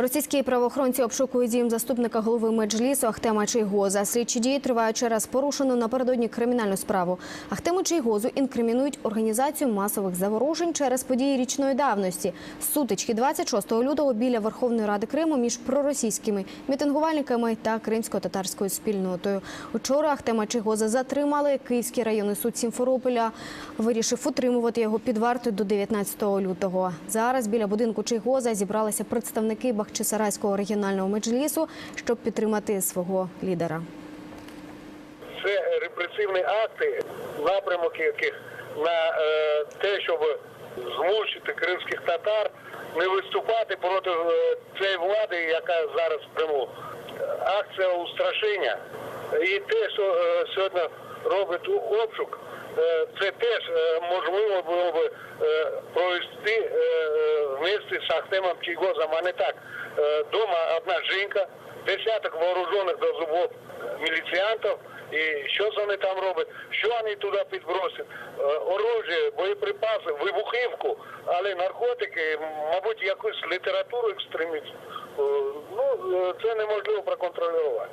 Російські правоохоронці обшукують дім заступника голови меджлісу Ахтема Чийгоза. Слідчі дії тривають через порушену напередодні кримінальну справу. Ахтему Чийгозу інкримінують організацію масових заворушень через події річної давності. Сутички 26 лютого біля Верховної Ради Криму між проросійськими мітингувальниками та кримсько-татарською спільнотою. Учора Ахтема Чийгоза затримали. Київський районний суд Сімферополя вирішив утримувати його під вартою до 19 лютого. Зараз біля будинку Чийгоза зібралися представники Бахчисарайського регіонального меджлісу, щоб підтримати свого лідера. Це репресивні акти, напрямок яких на е, те, щоб змусити кримських татар не виступати проти е, цієї влади, яка зараз в Криму. Акція устрашення. І те, що е, сьогодні робить обшук, це теж можливо вместе з Ахтемом Чийгозом, а не так. Е, дома одна жінка, десяток вооружених до зубов міліціантів. І що вони там роблять? Що вони туди підбросять? Е, Оружие, боєприпаси, вибухівку, але наркотики, мабуть, якусь літературу екстремістську. Е, Ну, це неможливо проконтролювати.